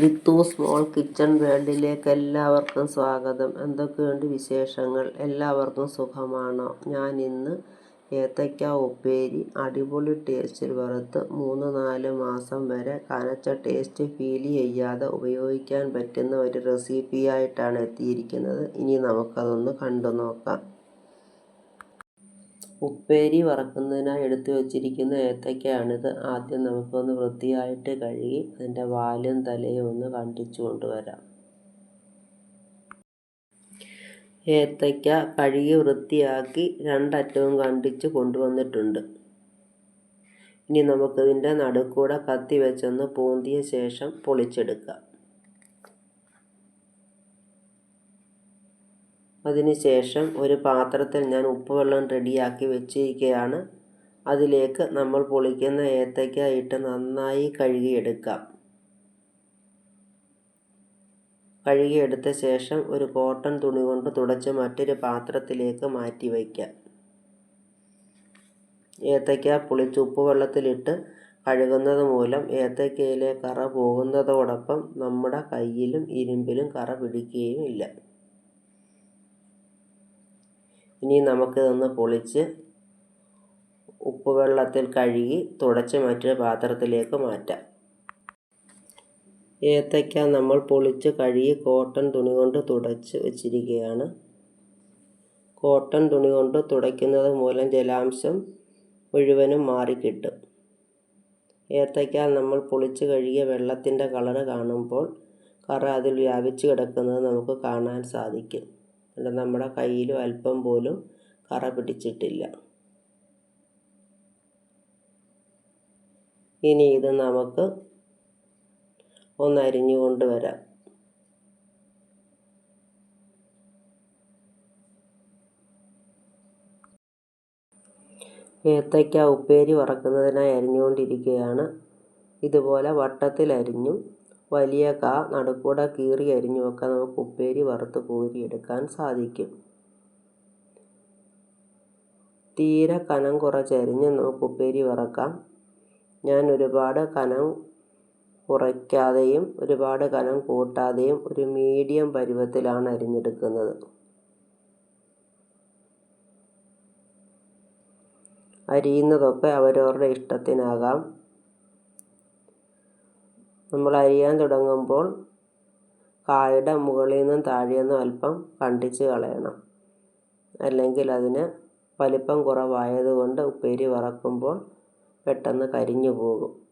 Rithu small kitchen വേൾഡിലേക്ക് എല്ലാവർക്കും സ്വാഗതം. എന്തൊക്കെയുണ്ട് വിശേഷങ്ങൾ? എല്ലാവർക്കും സുഖമാണോ? ഞാൻ ഇന്ന് ഏത്തയ്ക്ക ഉപ്പേരി അടിപൊളി ടേസ്റ്റിൽ വറുത്ത് മൂന്ന് നാല് മാസം വരെ കനച്ച ടേസ്റ്റ് ഫീൽ ചെയ്യാതെ ഉപയോഗിക്കാൻ പറ്റുന്ന ഒരു റെസിപ്പിയായിട്ടാണ് എത്തിയിരിക്കുന്നത്. ഇനി നമുക്കതൊന്ന് കണ്ടു നോക്കാം ഉപ്പേരി വറക്കുന്നതിനായി എടുത്തു വച്ചിരിക്കുന്ന ഏത്തയ്ക്കയാണിത് ആദ്യം നമുക്കൊന്ന് വൃത്തിയായിട്ട് കഴുകി അതിന്റെ വാലും തലയും ഒന്ന് കണ്ടിച്ചു കൊണ്ടുവരാം. ഏത്തയ്ക്ക കഴുകി വൃത്തിയാക്കി രണ്ടറ്റവും കണ്ടിച്ച് കൊണ്ടുവന്നിട്ടുണ്ട്. ഇനി നമുക്കിതിന്റെ നടുക്കൂടെ കത്തി വെച്ചൊന്ന് പൂന്തിയ ശേഷം പൊളിച്ചെടുക്കാം. അതിനുശേഷം ഒരു പാത്രത്തിൽ ഞാൻ ഉപ്പുവെള്ളം റെഡിയാക്കി വെച്ചിരിക്കുകയാണ്. അതിലേക്ക് നമ്മൾ പൊളിക്കുന്ന ഏത്തയ്ക്ക ഇട്ട് നന്നായി കഴുകിയെടുക്കാം. കഴുകിയെടുത്ത ശേഷം ഒരു കോട്ടൺ തുണി കൊണ്ട് തുടച്ച് മറ്റൊരു പാത്രത്തിലേക്ക് മാറ്റി വയ്ക്കാം. ഏത്തയ്ക്ക പൊളിച്ച് ഉപ്പുവെള്ളത്തിലിട്ട് കഴുകുന്നത് മൂലം ഏത്തയ്ക്കയിലെ കറ പോകുന്നതോടൊപ്പം നമ്മുടെ കയ്യിലും ഇരുമ്പിലും കറ പിടിക്കുകയും ഇല്ല. ഇനി നമുക്കിതൊന്ന് പൊളിച്ച് ഉപ്പുവെള്ളത്തിൽ കഴുകി തുടച്ച് മറ്റൊരു പാത്രത്തിലേക്ക് മാറ്റാം. ഏത്തയ്ക്ക നമ്മൾ പൊളിച്ച് കഴുകി കോട്ടൺ തുണി കൊണ്ട് തുടച്ച് വെച്ചിരിക്കുകയാണ്. കോട്ടൺ തുണി കൊണ്ട് തുടയ്ക്കുന്നത് മൂലം ജലാംശം മുഴുവനും മാറിക്കിട്ടും. ഏത്തയ്ക്ക നമ്മൾ പൊളിച്ച് കഴുകിയ വെള്ളത്തിന്റെ കളറ് കാണുമ്പോൾ കറ അതിൽ വ്യാപിച്ചു കിടക്കുന്നത് നമുക്ക് കാണാൻ സാധിക്കും. അല്ല നമ്മുടെ കയ്യിലും അല്പം പോലും കറ പിടിച്ചിട്ടില്ല. ഇനി ഇത് നമുക്ക് ഒന്ന് അരിഞ്ഞു ഏത്തയ്ക്ക ഉപ്പേരി വറക്കുന്നതിനായി അരിഞ്ഞുകൊണ്ടിരിക്കുകയാണ്. ഇതുപോലെ വട്ടത്തിൽ അരിഞ്ഞും വലിയ കാ നടുക്കൂടെ കീറി അരിഞ്ഞുമൊക്കെ നമുക്ക് ഉപ്പേരി വറുത്ത് കോരിയെടുക്കാൻ സാധിക്കും. തീരെ കനം കുറച്ചരിഞ്ഞ് നമുക്ക് ഉപ്പേരി വറക്കാം. ഞാൻ ഒരുപാട് കനം കുറയ്ക്കാതെയും ഒരുപാട് കനം കൂട്ടാതെയും ഒരു മീഡിയം പരുവത്തിലാണ് അരിഞ്ഞെടുക്കുന്നത്. അരിയുന്നതൊക്കെ അവരവരുടെ ഇഷ്ടത്തിനാകാം. നമ്മൾ അരിയാൻ തുടങ്ങുമ്പോൾ കായുടെ മുകളിൽ നിന്നും താഴെ നിന്നും അല്പം കണ്ടിച്ച് കളയണം. അല്ലെങ്കിൽ അതിന് വലിപ്പം കുറവായതുകൊണ്ട് ഉപ്പേരി വറക്കുമ്പോൾ പെട്ടെന്ന് കരിഞ്ഞു പോകും.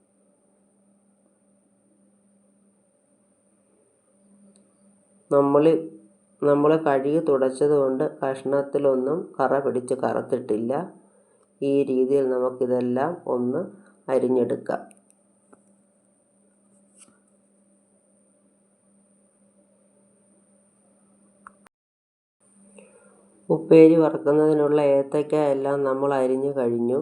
നമ്മൾ നമ്മൾ കഴുകി തുടച്ചതുകൊണ്ട് കഷ്ണത്തിലൊന്നും കറ പിടിച്ച് കറുത്തിട്ടില്ല. ഈ രീതിയിൽ നമുക്കിതെല്ലാം ഒന്ന് അരിഞ്ഞെടുക്കാം. ഉപ്പേരി വറുക്കുന്നതിനുള്ള ഏത്തയ്ക്ക എല്ലാം നമ്മൾ അരിഞ്ഞു കഴിഞ്ഞു.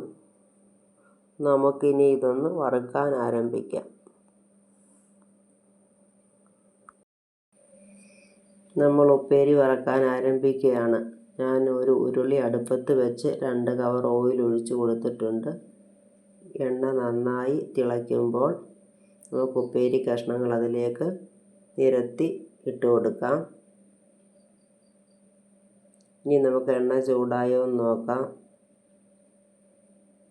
നമുക്കിനി ഇതൊന്ന് വറുക്കാൻ ആരംഭിക്കാം. നമ്മൾ ഉപ്പേരി വറക്കാൻ ആരംഭിക്കുകയാണ്. ഞാൻ ഒരു ഉരുളി അടുപ്പത്ത് വെച്ച് രണ്ട് കവർ ഓയിൽ ഒഴിച്ച് കൊടുത്തിട്ടുണ്ട്. എണ്ണ നന്നായി തിളയ്ക്കുമ്പോൾ നമുക്ക് ഉപ്പേരി കഷ്ണങ്ങൾ അതിലേക്ക് നിരത്തി ഇട്ട് കൊടുക്കാം. ഇനി നമുക്ക് എണ്ണ ചൂടായോ എന്ന് നോക്കാം.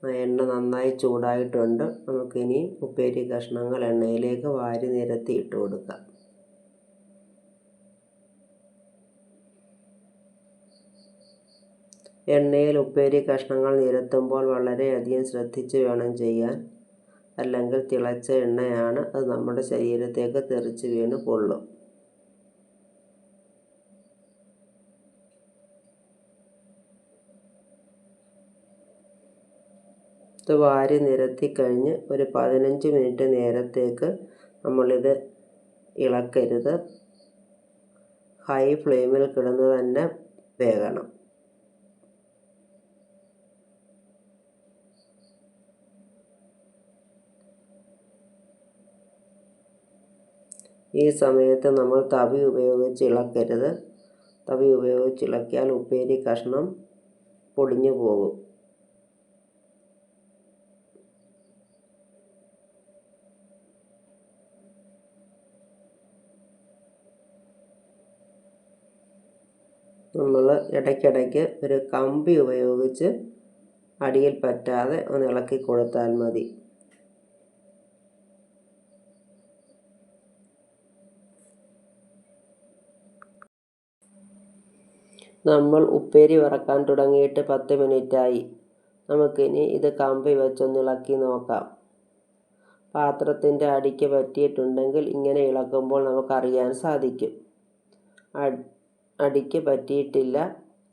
എണ്ണ നന്നായി ചൂടായിട്ടുണ്ട്. നമുക്കിനി ഉപ്പേരി കഷ്ണങ്ങൾ എണ്ണയിലേക്ക് വാരി നിരത്തി ഇട്ട് കൊടുക്കാം. എണ്ണയിൽ ഉപ്പേരി കഷ്ണങ്ങൾ നിരത്തുമ്പോൾ വളരെയധികം ശ്രദ്ധിച്ച് വേണം ചെയ്യാൻ. അല്ലെങ്കിൽ തിളച്ച എണ്ണയാണ് അത് നമ്മുടെ ശരീരത്തേക്ക് തെറിച്ച് വീണ് കൊള്ളും വാരി നിരത്തി കഴിഞ്ഞ് ഒരു പതിനഞ്ച് മിനിറ്റ് നേരത്തേക്ക് നമ്മളിത് ഇളക്കരുത്. ഹൈ ഫ്ലെയിമിൽ കിടന്ന് തന്നെ വേകണം. ഈ സമയത്ത് നമ്മൾ തവി ഉപയോഗിച്ച് ഇളക്കരുത്. തവി ഉപയോഗിച്ച് ഇളക്കിയാൽ ഉപ്പേരി കഷ്ണം പൊടിഞ്ഞു പോകും. നമ്മൾ ഇടയ്ക്കിടയ്ക്ക് ഒരു കമ്പി ഉപയോഗിച്ച് അടിയിൽ പറ്റാതെ ഒന്ന് ഇളക്കി കൊടുത്താൽ മതി. നമ്മൾ ഉപ്പേരി വറക്കാൻ തുടങ്ങിയിട്ട് പത്ത് മിനിറ്റായി. നമുക്കിനി ഇത് കമ്പി വെച്ചൊന്ന് ഇളക്കി നോക്കാം. പാത്രത്തിന്റെ അടിക്ക് പറ്റിയിട്ടുണ്ടെങ്കിൽ ഇങ്ങനെ ഇളക്കുമ്പോൾ നമുക്കറിയാൻ സാധിക്കും. അടിക്ക് പറ്റിയിട്ടില്ല.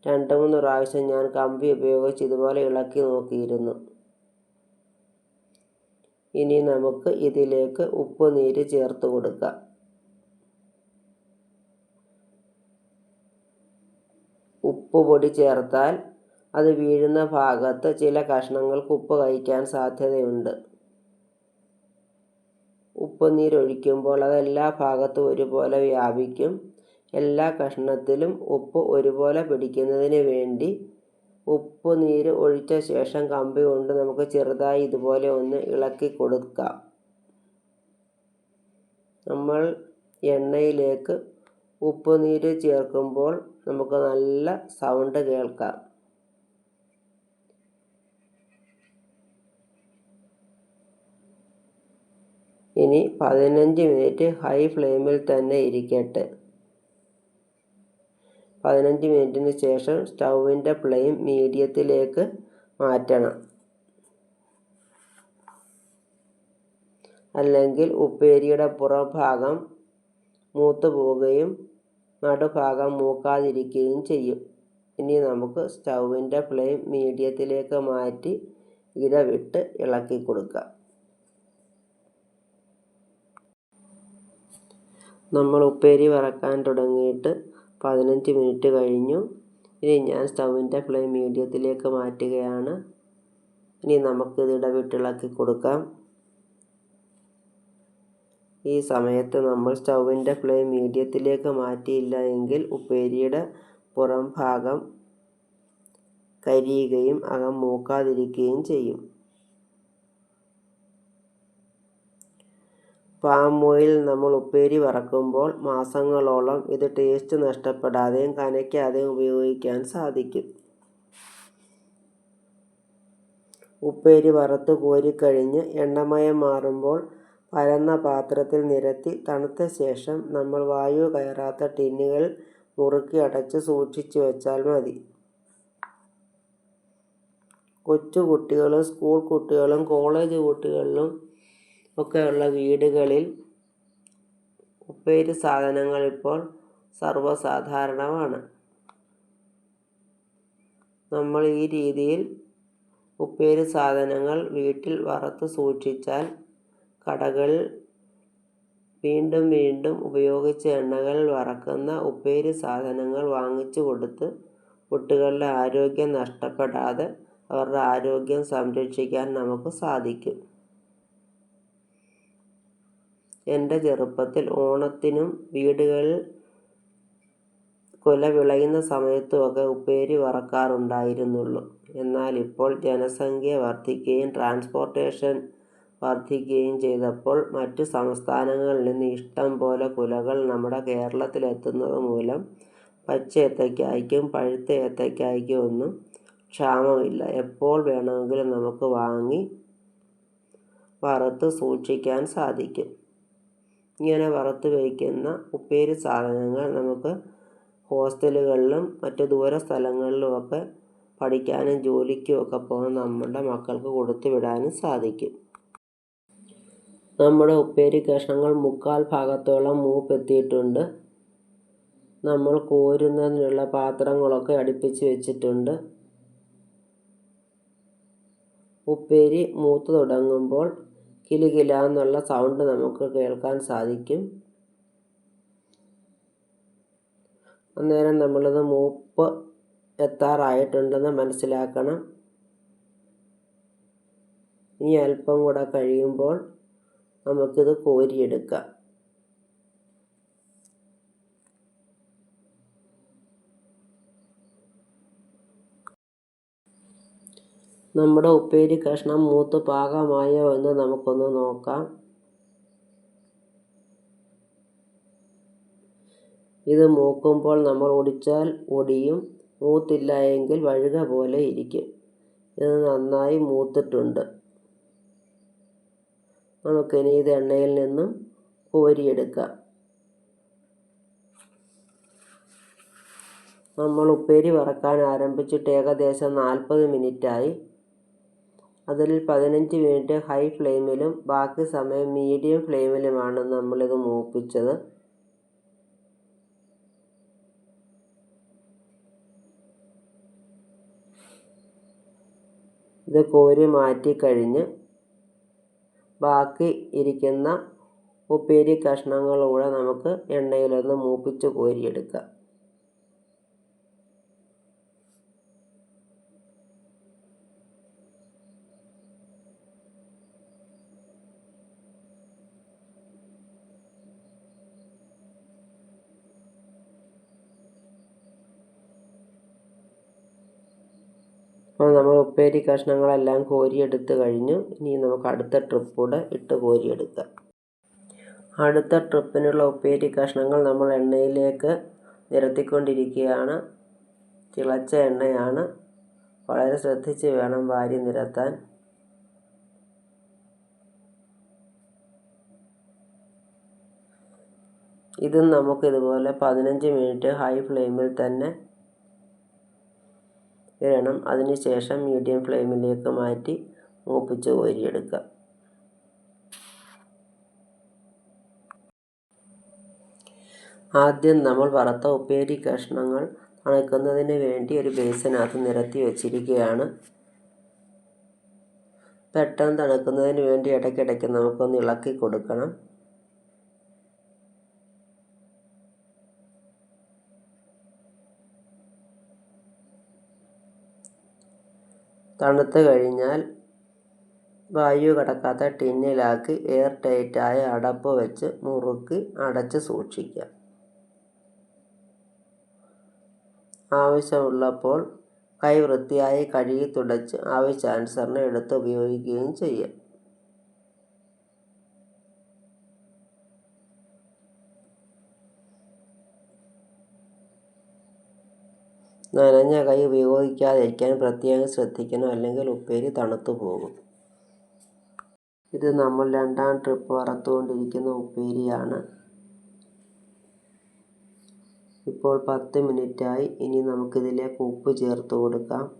രണ്ട് മൂന്ന് പ്രാവശ്യം ഞാൻ കമ്പി ഉപയോഗിച്ച് ഇതുപോലെ ഇളക്കി നോക്കിയിരുന്നു. ഇനി നമുക്ക് ഇതിലേക്ക് ഉപ്പ് നീര് ചേർത്ത് കൊടുക്കാം. ഉപ്പ് പൊടി ചേർത്താൽ അത് വീഴുന്ന ഭാഗത്ത് ചില കഷ്ണങ്ങൾക്ക് ഉപ്പ് കഴിക്കാൻ സാധ്യതയുണ്ട്. ഉപ്പ് നീരൊഴിക്കുമ്പോൾ അത് എല്ലാ ഭാഗത്തും ഒരുപോലെ വ്യാപിക്കും. എല്ലാ കഷ്ണത്തിലും ഉപ്പ് ഒരുപോലെ പിടിക്കുന്നതിന് വേണ്ടി ഉപ്പ് നീര് ഒഴിച്ച ശേഷം കമ്പി കൊണ്ട് നമുക്ക് ചെറുതായി ഇതുപോലെ ഒന്ന് ഇളക്കി കൊടുക്കാം. നമ്മൾ എണ്ണയിലേക്ക് ഉപ്പ് നീര് ചേർക്കുമ്പോൾ നമുക്ക് നല്ല സൗണ്ട് കേൾക്കാം. ഇനി പതിനഞ്ച് മിനിറ്റ് ഹൈ ഫ്ലെയിമിൽ തന്നെ ഇരിക്കട്ടെ. പതിനഞ്ച് മിനിറ്റിന് ശേഷം സ്റ്റൗവിന്റെ ഫ്ലെയിം മീഡിയത്തിലേക്ക് മാറ്റണം. അല്ലെങ്കിൽ ഉപ്പേരിയുടെ പുറംഭാഗം മൂത്തു പോവുകയും നടുഭാഗം മൂക്കാതിരിക്കുകയും ചെയ്യും. ഇനി നമുക്ക് സ്റ്റൗവിന്റെ ഫ്ലെയിം മീഡിയത്തിലേക്ക് മാറ്റി ഇടവിട്ട് ഇളക്കി കൊടുക്കാം. നമ്മൾ ഉപ്പേരി വറക്കാൻ തുടങ്ങിയിട്ട് പതിനഞ്ച് മിനിറ്റ് കഴിഞ്ഞു. ഇനി ഞാൻ സ്റ്റൗവിന്റെ ഫ്ലെയിം മീഡിയത്തിലേക്ക് മാറ്റുകയാണ്. ഇനി നമുക്കിത് ഇടവിട്ടിളക്കി കൊടുക്കാം. ഈ സമയത്ത് നമ്മൾ സ്റ്റൗവിന്റെ ഫ്ലെയിം മീഡിയത്തിലേക്ക് മാറ്റിയില്ല എങ്കിൽ ഉപ്പേരിയുടെ പുറം ഭാഗം കരിയുകയും അകം മൂക്കാതിരിക്കുകയും ചെയ്യും. പാം ഓയിൽ നമ്മൾ ഉപ്പേരി വറക്കുമ്പോൾ മാസങ്ങളോളം ഇത് ടേസ്റ്റ് നഷ്ടപ്പെടാതെയും കനയ്ക്കാതെയും ഉപയോഗിക്കാൻ സാധിക്കും. ഉപ്പേരി വറുത്ത് കോരിക്കഴിഞ്ഞ് എണ്ണമയം മാറുമ്പോൾ പരന്ന പാത്രത്തിൽ നിരത്തി തണുത്ത ശേഷം നമ്മൾ വായു കയറാത്ത ടിന്നുകൾ മുറുക്കി അടച്ച് സൂക്ഷിച്ചു വെച്ചാൽ മതി. കൊച്ചു കുട്ടികളും സ്കൂൾ കുട്ടികളും കോളേജ് കുട്ടികളിലും ഒക്കെയുള്ള വീടുകളിൽ ഉപ്പേരി സാധനങ്ങൾ ഇപ്പോൾ സർവസാധാരണമാണ്. നമ്മൾ ഈ രീതിയിൽ ഉപ്പേരി സാധനങ്ങൾ വീട്ടിൽ വറുത്ത് സൂക്ഷിച്ചാൽ കടകളിൽ വീണ്ടും വീണ്ടും ഉപയോഗിച്ച എണ്ണകളിൽ വറക്കുന്ന ഉപ്പേരി സാധനങ്ങൾ വാങ്ങിച്ചു കൊടുത്ത് കുട്ടികളുടെ ആരോഗ്യം നഷ്ടപ്പെടാതെ അവരുടെ ആരോഗ്യം സംരക്ഷിക്കാൻ നമുക്ക് സാധിക്കും. എന്റെ ചെറുപ്പത്തിൽ ഓണത്തിനും വീടുകളിൽ കുല വിളയുന്ന സമയത്തുമൊക്കെ ഉപ്പേരി വറക്കാറുണ്ടായിരുന്നുള്ളൂ. എന്നാൽ ഇപ്പോൾ ജനസംഖ്യ വർദ്ധിക്കുകയും ട്രാൻസ്പോർട്ടേഷൻ വർദ്ധിക്കുകയും ചെയ്തപ്പോൾ മറ്റു സംസ്ഥാനങ്ങളിൽ നിന്ന് ഇഷ്ടം പോലെ കുലകൾ നമ്മുടെ കേരളത്തിലെത്തുന്നത് മൂലം പച്ച ഏത്തയ്ക്കായ്ക്കും പഴുത്ത ഏത്തയ്ക്കായ്ക്കും ഒന്നും ക്ഷാമമില്ല. എപ്പോൾ വേണമെങ്കിലും നമുക്ക് വാങ്ങി വറുത്ത് സൂക്ഷിക്കാൻ സാധിക്കും. ഇങ്ങനെ വറുത്ത് വയ്ക്കുന്ന ഉപ്പേരി സാധനങ്ങൾ നമുക്ക് ഹോസ്റ്റലുകളിലും മറ്റ് ദൂര സ്ഥലങ്ങളിലുമൊക്കെ പഠിക്കാനും ജോലിക്കും ഒക്കെ പോകുന്ന നമ്മുടെ മക്കൾക്ക് കൊടുത്തു വിടാനും സാധിക്കും. നമ്മുടെ ഉപ്പേരി കഷ്ണങ്ങൾ മുക്കാൽ ഭാഗത്തോളം മൂപ്പെത്തിയിട്ടുണ്ട്. നമ്മൾ കോരുന്നതിനുള്ള പാത്രങ്ങളൊക്കെ അടുപ്പിച്ച് വെച്ചിട്ടുണ്ട്. ഉപ്പേരി മൂത്ത് തുടങ്ങുമ്പോൾ കിലുകില എന്നുള്ള സൗണ്ട് നമുക്ക് കേൾക്കാൻ സാധിക്കും. അന്നേരം നമ്മളത് മൂപ്പ് എത്താറായിട്ടുണ്ടെന്ന് മനസ്സിലാക്കണം. ഇനി അല്പം കൂടെ കഴിയുമ്പോൾ നമുക്കിത് കോരിയെടുക്കാം. നമ്മുടെ ഉപ്പേരി കഷ്ണം മൂത്ത് പാകമായോ എന്ന് നമുക്കൊന്ന് നോക്കാം. ഇത് മൂക്കുമ്പോൾ നമ്മൾ ഒടിച്ചാൽ ഒടിയും മൂത്തില്ല എങ്കിൽ വഴുക പോലെ ഇരിക്കും. ഇത് നന്നായി മൂത്തിട്ടുണ്ട്. നമുക്കിനി ഇത് എണ്ണയിൽ നിന്നും കോരിയെടുക്കാം. നമ്മൾ ഉപ്പേരി വറക്കാൻ ആരംഭിച്ചിട്ട് ഏകദേശം നാൽപ്പത് മിനിറ്റായി. അതിൽ പതിനഞ്ച് മിനിറ്റ് ഹൈ ഫ്ലെയിമിലും ബാക്കി സമയം മീഡിയം ഫ്ലെയിമിലുമാണ് നമ്മളിത് മൂപ്പിച്ചത്. ഇത് കോരി മാറ്റിക്കഴിഞ്ഞ് ബാക്കി ഇരിക്കുന്ന ഉപ്പേരി കഷ്ണങ്ങളൂടെ നമുക്ക് എണ്ണയിലൊന്ന് മൂപ്പിച്ച് കോരിയെടുക്കാം അപ്പോൾ നമ്മൾ ഉപ്പേരി കഷ്ണങ്ങളെല്ലാം കോരിയെടുത്ത് കഴിഞ്ഞു. ഇനി നമുക്ക് അടുത്ത ട്രിപ്പ് കൂടെ ഇട്ട് കോരിയെടുക്കാം. അടുത്ത ട്രിപ്പിനുള്ള ഉപ്പേരി കഷ്ണങ്ങൾ നമ്മൾ എണ്ണയിലേക്ക് നിരത്തിക്കൊണ്ടിരിക്കുകയാണ്. തിളച്ച എണ്ണയാണ്. വളരെ ശ്രദ്ധിച്ച് വേണം വാരി നിരത്താൻ. ഇതും നമുക്കിതുപോലെ പതിനഞ്ച് മിനിറ്റ് ഹൈ ഫ്ലെയിമിൽ തന്നെ ഇടണം അതിനുശേഷം മീഡിയം ഫ്ലെയിമിലേക്ക് മാറ്റി മൂപ്പിച്ച് കോരിയെടുക്കുക ആദ്യം നമ്മൾ വറുത്ത ഉപ്പേരി കഷ്ണങ്ങൾ തണുക്കുന്നതിന് വേണ്ടി ഒരു ബേസിനകത്ത് നിരത്തി വെച്ചിരിക്കുകയാണ്. പെട്ടെന്ന് തണുക്കുന്നതിന് വേണ്ടി ഇടയ്ക്കിടയ്ക്ക് നമുക്കൊന്ന് ഇളക്കി കൊടുക്കണം. തണുത്ത് കഴിഞ്ഞാൽ വായു കടക്കാത്ത ടിന്നിലാക്കി എയർ ടൈറ്റായ അടപ്പ് വെച്ച് മുറുക്കി അടച്ച് സൂക്ഷിക്കുക. ആവശ്യമുള്ളപ്പോൾ കൈ വൃത്തിയായി കഴുകി തുടച്ച് ആവശ്യാനുസരണം എടുത്ത് ഉപയോഗിക്കുകയും ചെയ്യാം. നനഞ്ഞ കൈ ഉപയോഗിക്കാതിരിക്കാൻ പ്രത്യേകം ശ്രദ്ധിക്കണം അല്ലെങ്കിൽ ഉപ്പേരി തണുത്തു പോകും. ഇത് നമ്മൾ രണ്ടാം ട്രിപ്പ് വറുത്തുകൊണ്ടിരിക്കുന്ന ഉപ്പേരിയാണ്. ഇപ്പോൾ പത്ത് മിനിറ്റായി. ഇനി നമുക്കിതിലേക്ക് ഉപ്പ് ചേർത്ത് കൊടുക്കാം.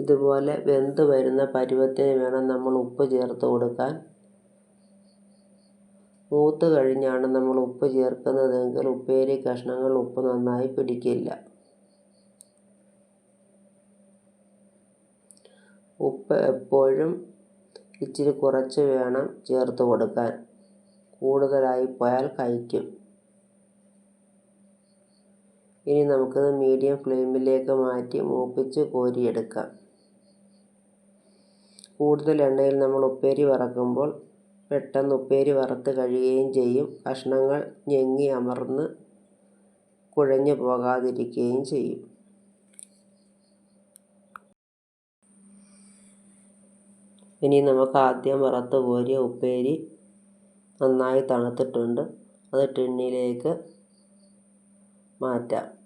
ഇതുപോലെ വെന്ത് വരുന്ന പരുവത്തിന് വേണം നമ്മൾ ഉപ്പ് ചേർത്ത് കൊടുക്കാൻ. മൂത്ത് കഴിഞ്ഞാണ് നമ്മൾ ഉപ്പ് ചേർക്കുന്നതെങ്കിൽ ഉപ്പേരി കഷ്ണങ്ങൾ ഉപ്പ് നന്നായി പിടിക്കില്ല. ഉപ്പ് എപ്പോഴും ഇച്ചിരി കുറച്ച് വേണം ചേർത്ത് കൊടുക്കാൻ. കൂടുതലായി പോയാൽ കഴിക്കും. ഇനി നമുക്കത് മീഡിയം ഫ്ലെയിമിലേക്ക് മാറ്റി മൂപ്പിച്ച് കോരിയെടുക്കാം. കൂടുതൽ എണ്ണയിൽ നമ്മൾ ഉപ്പേരി വറക്കുമ്പോൾ പെട്ടെന്ന് ഉപ്പേരി വറുത്ത് കഴിയുകയും ചെയ്യും. കഷ്ണങ്ങൾ ഞെങ്ങി അമർന്ന് കുഴഞ്ഞു പോകാതിരിക്കുകയും ചെയ്യും. ഇനി നമുക്ക് ആദ്യം വറുത്ത് കോരിയ ഉപ്പേരി നന്നായി തണുത്തിട്ടുണ്ട്. അത് ടിന്നിലേക്ക് മാറ്റാം.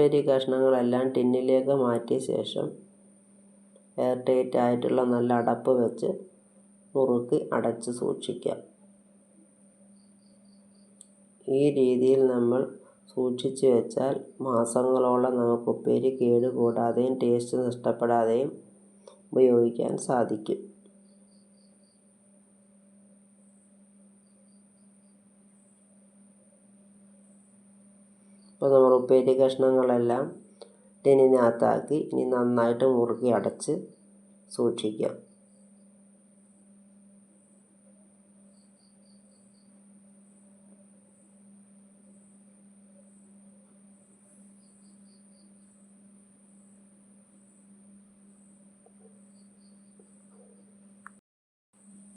ഉപ്പേരി കഷ്ണങ്ങളെല്ലാം ടിന്നിലേക്ക് മാറ്റിയ ശേഷം എയർ ടൈറ്റ് ആയിട്ടുള്ള നല്ല അടപ്പ് വെച്ച് മുറുക്കി അടച്ച് സൂക്ഷിക്കാം. ഈ രീതിയിൽ നമ്മൾ സൂക്ഷിച്ചു വെച്ചാൽ മാസങ്ങളോളം നമുക്ക് ഉപ്പേരി കേടുകൂടാതെയും ടേസ്റ്റ് നഷ്ടപ്പെടാതെയും ഉപയോഗിക്കാൻ സാധിക്കും. അപ്പോൾ നമ്മൾ ഉപ്പേരി കഷ്ണങ്ങളെല്ലാം ഇതിനകത്താക്കി ഇനി നന്നായിട്ട് മുറുക്കി അടച്ച് സൂക്ഷിക്കാം.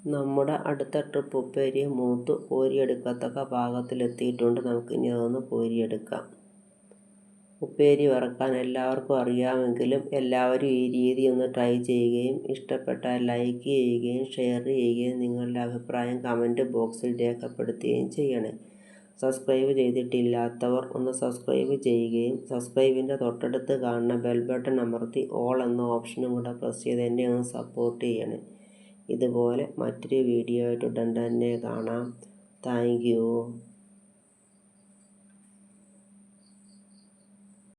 നമ്മുടെ അടുത്ത ട്രിപ്പ് ഉപ്പേരി മൂത്ത് കോരിയെടുക്കത്തക്ക പാകത്തിലെത്തിയിട്ടുണ്ട് നമുക്കിനി അതൊന്ന് കോരിയെടുക്കാം. ഉപ്പേരി വറക്കാൻ എല്ലാവർക്കും അറിയാമെങ്കിലും എല്ലാവരും ഈ രീതി ഒന്ന് ട്രൈ ചെയ്യുകയും ഇഷ്ടപ്പെട്ടാൽ ലൈക്ക് ചെയ്യുകയും ഷെയർ ചെയ്യുകയും നിങ്ങളുടെ അഭിപ്രായം കമന്റ് ബോക്സിൽ രേഖപ്പെടുത്തുകയും ചെയ്യണേ. സബ്സ്ക്രൈബ് ചെയ്തിട്ടില്ലാത്തവർ ഒന്ന് സബ്സ്ക്രൈബ് ചെയ്യുകയും സബ്സ്ക്രൈബിന്റെ തൊട്ടടുത്ത് കാണുന്ന ബെൽ ബട്ടൺ അമർത്തി ഓൾ എന്ന ഓപ്ഷനും കൂടെ പ്രസ് ചെയ്ത് എന്നെ ഒന്ന് സപ്പോർട്ട് ചെയ്യണേ. ഇതുപോലെ മറ്റൊരു വീഡിയോ ആയിട്ട് ഉടൻ തന്നെ കാണാം. താങ്ക്